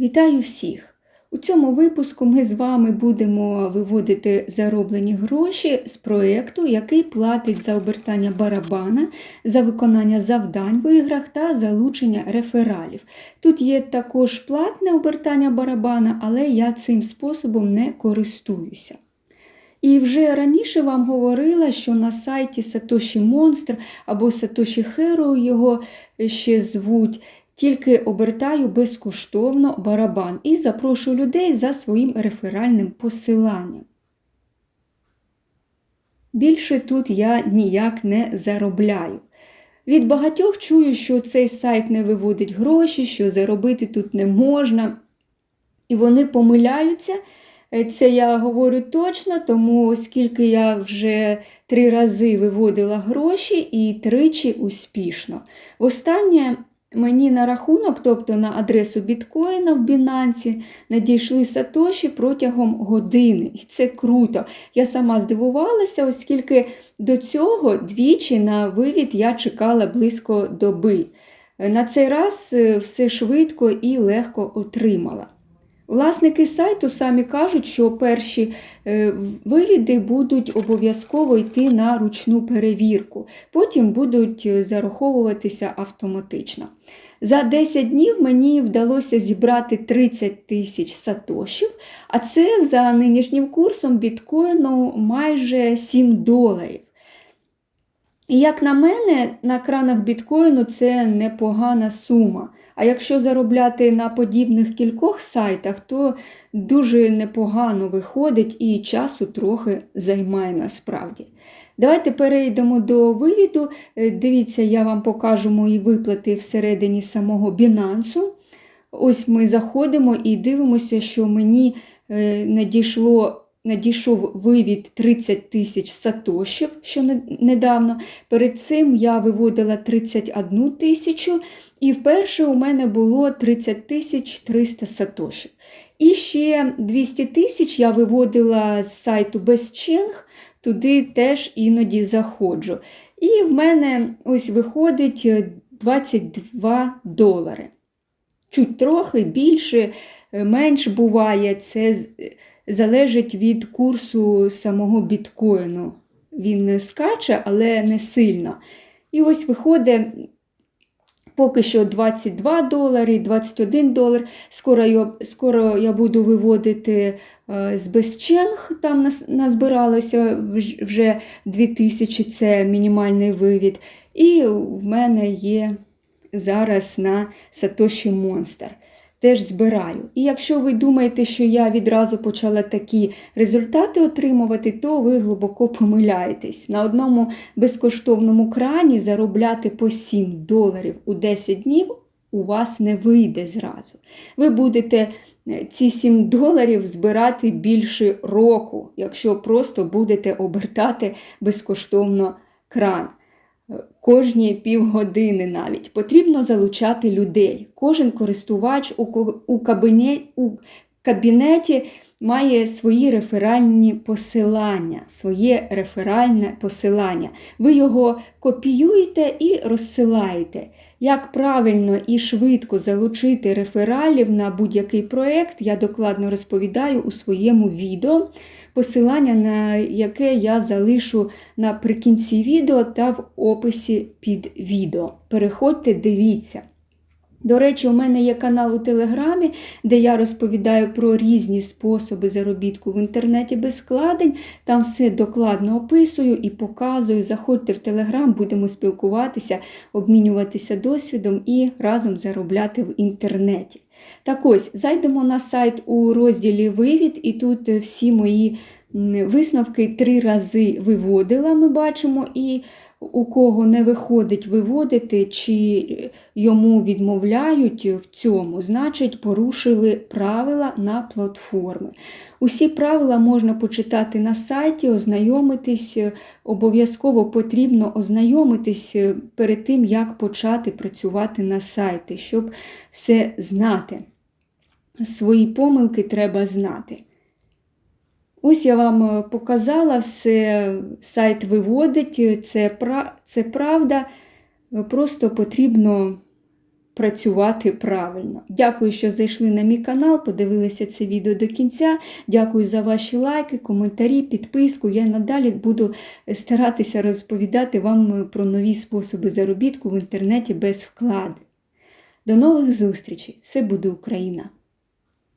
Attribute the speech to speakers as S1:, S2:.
S1: Вітаю всіх! У цьому випуску ми з вами будемо виводити зароблені гроші з проєкту, який платить за обертання барабана, за виконання завдань в іграх та залучення рефералів. Тут є також платне обертання барабана, але я цим способом не користуюся. І вже раніше вам говорила, що на сайті Satoshi Monster або Satoshi Hero його ще звуть, тільки обертаю безкоштовно барабан і запрошую людей за своїм реферальним посиланням. Більше тут я ніяк не заробляю. Від багатьох чую, що цей сайт не виводить гроші, що заробити тут не можна. І вони помиляються. Це я говорю точно, тому оскільки я вже три рази виводила гроші і тричі успішно. Востаннє мені на рахунок, тобто на адресу біткоїна в Бінансі, надійшли сатоші протягом години. І це круто. Я сама здивувалася, оскільки до цього двічі на вивід я чекала близько доби. На цей раз все швидко і легко отримала. Власники сайту самі кажуть, що перші вивіди будуть обов'язково йти на ручну перевірку, потім будуть зараховуватися автоматично. За 10 днів мені вдалося зібрати 30 тисяч сатошів, а це за нинішнім курсом біткоїну майже 7 доларів. І як на мене, на кранах біткоїну це непогана сума. А якщо заробляти на подібних кількох сайтах, то дуже непогано виходить і часу трохи займає насправді. Давайте перейдемо до вивіду. Дивіться, я вам покажу мої виплати всередині самого Binance. Ось ми заходимо і дивимося, що мені надійшло. Надійшов вивід 30 тисяч сатошів, що недавно. Перед цим я виводила 31 тисячу, і вперше у мене було 30 тисяч 300 сатошів. І ще 200 тисяч я виводила з сайту BestChange, туди теж іноді заходжу. І в мене ось виходить 22 долари. Чуть трохи більше, менш буває. Це залежить від курсу самого біткоїну. Він не скаче, але не сильно. І ось виходить поки що 22 долари, 21 долар. Скоро я, скоро я буду виводити з безченг, там назбиралося вже 2000 це мінімальний вивід. І в мене є зараз на Satoshi Monster теж збираю. І якщо ви думаєте, що я відразу почала такі результати отримувати, то ви глибоко помиляєтесь. На одному безкоштовному крані заробляти по 7 доларів у 10 днів у вас не вийде зразу. Ви будете е, ці 7 доларів збирати більше року, якщо просто будете обертати безкоштовно кран кожні півгодини навіть. Потрібно залучати людей. Кожен користувач у кабінеті, має свої реферальні посилання, своє реферальне посилання. Ви його копіюєте і розсилаєте. Як правильно і швидко залучити рефералів на будь-який проєкт, я докладно розповідаю у своєму відео посилання на яке я залишу наприкінці відео та в описі під відео. Переходьте, дивіться. До речі, у мене є канал у Телеграмі, де я розповідаю про різні способи заробітку в інтернеті без складень. Там все докладно описую і показую. Заходьте в Телеграм, будемо спілкуватися, обмінюватися досвідом і разом заробляти в інтернеті. Так ось, зайдемо на сайт у розділі Вивід, і тут всі мої висновки три рази виводила, ми бачимо, і у кого не виходить виводити, чи йому відмовляють в цьому, значить, порушили правила на платформи. Усі правила можна почитати на сайті, ознайомитись, обов'язково потрібно ознайомитись перед тим, як почати працювати на сайті, щоб все знати. Свої помилки треба знати. Ось я вам показала, все сайт виводить, це це правда. Просто потрібно працювати правильно. Дякую, що зайшли на мій канал, подивилися це відео до кінця. Дякую за ваші лайки, коментарі, підписку. Я надалі буду старатися розповідати вам про нові способи заробітку в інтернеті без вкладу. До нових зустрічей! Все буде Україна!